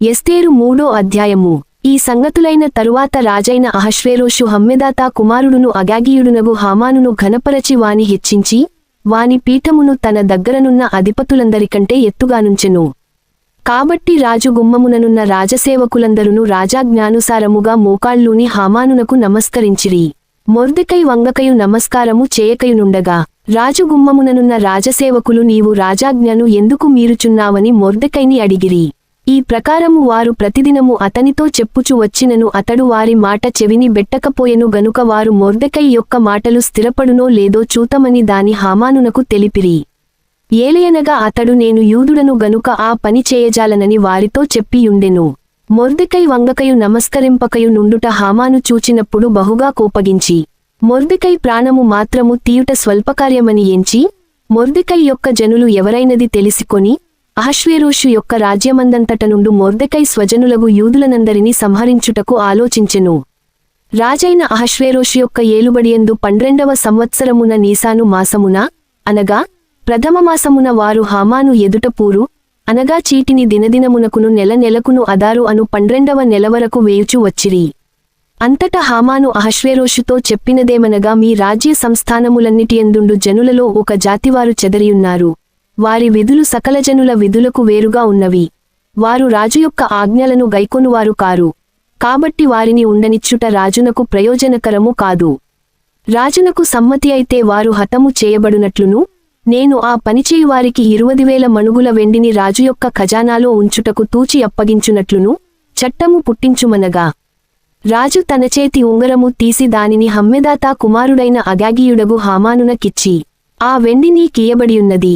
ఎస్తేరు మూడో అధ్యాయము. ఈ సంగతులైన తరువాత రాజైన అహశ్వేరోషు హమ్మెదాత కుమారుడును అగాగీయుడునగు హామానును ఘనపరచి వాని హెచ్చించి వాని పీఠమును తన దగ్గరనున్న అధిపతులందరికంటే ఎత్తుగానుంచెను. కాబట్టి రాజు గుమ్మముననున్న రాజసేవకులందరును రాజాజ్ఞానుసారముగా మోకాళ్ళూని హామానునకు నమస్కరించిరి. మొర్దికై వంగకయు నమస్కారము చేయకయునుండగా రాజు గుమ్మముననున్న రాజసేవకులు నీవు రాజాజ్ఞను ఎందుకు మీరుచున్నావని మొర్దెకైని అడిగిరి. ఈ ప్రకారము వారు ప్రతిదినము అతనితో చెప్పుచు వచ్చినను అతడు వారి మాట చెవిని బెట్టకపోయెను గనుక వారు మొర్దకై యొక్క మాటలు స్థిరపడునో లేదో చూతమని దాని హామానునకు తెలిపిరి. ఏలయనగా అతడు నేను యూదుడను గనుక ఆ పని చేయజాలనని వారితో చెప్పియుండెను. మొర్దకై వంగకయు నమస్కరింపకయు నుండుట హామాను చూచినప్పుడు బహుగా కోపగించి మొర్దకై ప్రాణము మాత్రము తీయుట స్వల్పకార్యమని ఎంచి మొర్దకై యొక్క జనులు ఎవరైనది తెలిసికొని అహశ్వేరోషు యొక్క రాజ్యమందంతట నుండు మొర్దెకై స్వజనులగు యూదులనందరినీ సంహరించుటకు ఆలోచించెను. రాజైన అహశ్వేరోషు యొక్క ఏలుబడియందు పండ్రెండవ సంవత్సరమున నీసాను మాసమున అనగా ప్రథమ మాసమున వారు హామాను ఎదుట పూరు అనగా చీటిని దినదినమునకును నెల నెలకును అదారు అను పండ్రెండవ నెల వరకు వేయుచు వచ్చిరి. అంతటా హామాను అహశ్వేరోషుతో చెప్పినదేమనగా మీ రాజ్య సంస్థానములన్నిటియందుండు జనులలో ఒక జాతివారు చెదరియున్నారు. వారి విధులు సకలజనుల విధులకు వేరుగా ఉన్నవి. వారు రాజు యొక్క ఆజ్ఞలను గైకొనువారు కారు. కాబట్టి వారిని ఉండనిచ్చుట రాజునకు ప్రయోజనకరము కాదు. రాజునకు సమ్మతి అయితే వారు హతము చేయబడునట్లును నేను ఆ పనిచేయువారికి ఇరువదివేల మణుగుల వెండిని రాజు యొక్క ఖజానాలో ఉంచుటకు తూచి అప్పగించునట్లును చట్టము పుట్టించుమనగా. రాజు తన చేతి ఉంగరము తీసి దానిని హమ్మెదాతా కుమారుడైన అగాగీయుడగు హామానునకిచ్చి ఆ వెండి నీకియబడియున్నది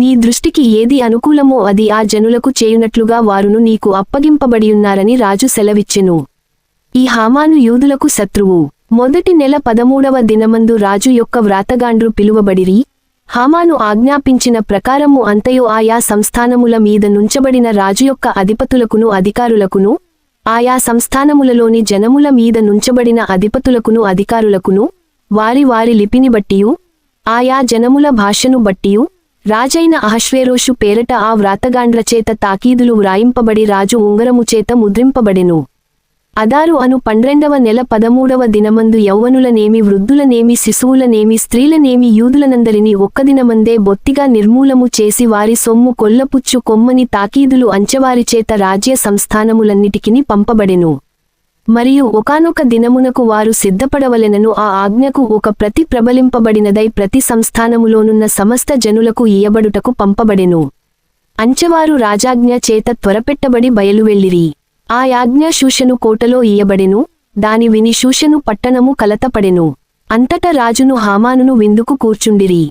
నీ దృష్టికి ఏది అనుకూలమో అది ఆ జనులకు చేయునట్లుగా వారును నీకు అప్పగింపబడియున్నారని రాజు సెలవిచ్చెను. ఈ హామాను యూదులకు శత్రువు. మొదటి నెల పదమూడవ దినమందు రాజు యొక్క వ్రాతగాండ్రు పిలువబడిరి. హామాను ఆజ్ఞాపించిన ప్రకారము అంతయు ఆయా సంస్థానముల మీద నుంచబడిన రాజు యొక్క అధిపతులకును అధికారులకును ఆయా సంస్థానములలోని జనముల మీద నుంచబడిన అధిపతులకును అధికారులకును వారి వారి లిపిని బట్టియు ఆయా జనముల భాషను బట్టియు రాజైన అహశ్వేరోషు పేరట ఆ వ్రాతగాండ్లచేత తాకీదులు వ్రాయింపబడి రాజు ఉంగరము చేత ముద్రింపబడెను. అదారు అను పండ్రెండవ నెల పదమూడవ దినమందు యౌవనులనేమి వృద్ధులనేమి శిశువులనేమి స్త్రీలనేమి యూదులనందరినీ ఒక్కదినమందే బొత్తిగా నిర్మూలము చేసి వారి సొమ్ము కొల్లపుచ్చు కొమ్మని తాకీదులు అంచెవారిచేత రాజ్య సంస్థానములన్నిటికిని పంపబడెను. మరియు ఒకానొక దినమునకు వారు సిద్ధపడవలెనను ఆ ఆజ్ఞకు ఒక ప్రతి ప్రబలింపబడినదై ప్రతి సంస్థానములోనున్న సమస్త జనులకు ఇయ్యబడుటకు పంపబడెను. అంచెవారు రాజాజ్ఞ చేత త్వరపెట్టబడి బయలువెళ్ళిరి. ఆ యాజ్ఞ శూషను కోటలో ఇయ్యబడెను దాని విని శూషను పట్టణము కలతపడెను. అంతట రాజును హామానును విందుకు కూర్చుండిరి.